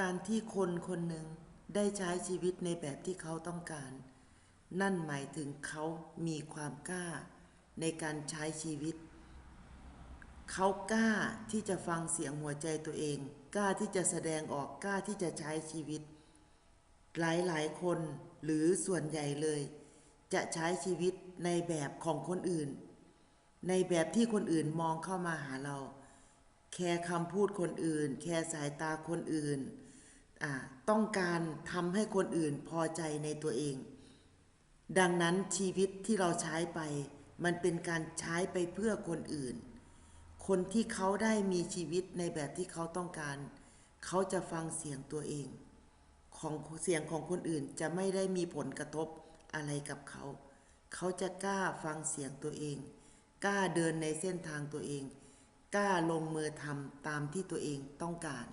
การที่คนคนหนึ่งได้ใช้ชีวิตในแบบที่เขาต้องการ นั่นหมายถึงเขามีความกล้าในการใช้ชีวิต เขากล้าที่จะฟังเสียงหัวใจตัวเอง กล้าที่จะแสดงออกกล้าที่จะใช้ชีวิต หลายๆคนหรือส่วนใหญ่เลย จะใช้ชีวิตในแบบของคนอื่น ในแบบที่คนอื่นมองเข้ามาหาเรา แค่คำพูดคนอื่น แค่สายตาคนอื่น ต้องการทำให้คนอื่นพอใจในตัวเอง ดังนั้นชีวิตที่เราใช้ไป มันเป็นการใช้ไปเพื่อคนอื่น คนที่เขาได้มีชีวิตในแบบที่เขาต้องการ เขาจะฟังเสียงตัวเอง ของเสียงของคนอื่นจะไม่ได้มีผลกระทบอะไรกับเขา เขาจะกล้าฟังเสียงตัวเอง กล้าเดินในเส้นทางตัวเอง กล้าลงมือทำตามที่ตัวเองต้องการ